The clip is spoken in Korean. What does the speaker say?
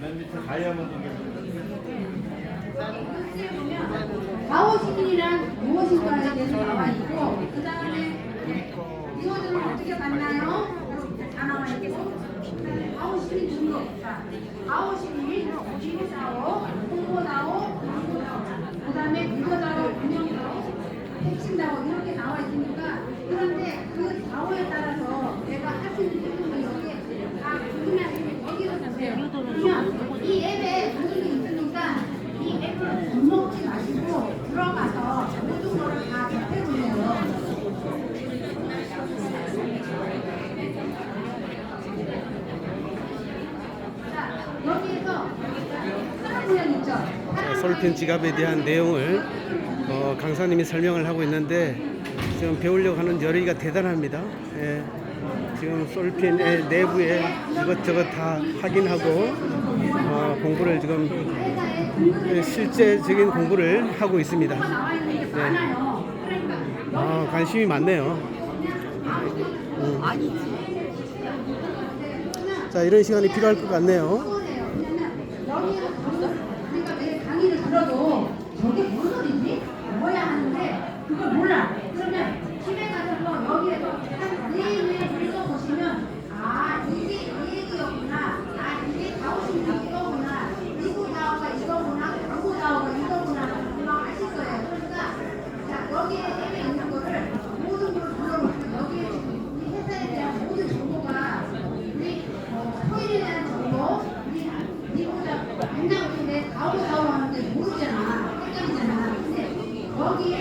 맨 밑에 다이아몬드 가오시민이란 무엇인가에 대해서 나와 있고 그 다음에 이거들은 어떻게 만나요? 다 나와 가오시민 등록 자, 가오시민 지구사오 홍보사오 그 다음에 미거사오 운영사오 핵심사오 이렇게 나와 있으니까 그런데 그 사오에 따라서 내가 할 수 있는 행동이 여기에 다 그러면 여기로 보세요 그러면 이 앱에 당연히 있으니까 이 앱을 겁먹지 마시고 들어가서 모든 거를 다 해보세요. 자, 여기에서? 파란 솔핀 지갑에 대한 내용을 어, 강사님이 설명을 하고 있는데 지금 배우려고 하는 열의가 대단합니다. 예, 지금 솔핀의 내부에 이것저것 다 확인하고 어, 공부를 지금 예, 실제적인 공부를 하고 있습니다. 그러니까 아, 관심이 많네요. 아니지. 자, 이런 시간이 필요할 것 같네요. 그걸 몰라. 그러면 집에 가서 여기에서 한 내일 읽어보시면 아 이게 이 얘기였구나. 아 이게 다오신이 이거구나. 이구 다오가 이거구나. 광고 다오가 이거구나. 금방 아실 거예요. 그러니까 자 여기에 앱에 있는 거를 모든 걸 불러놓고 여기에 지금 이 회사에 대한 모든 정보가 우리 어, 토일에 대한 정보, 우리 니보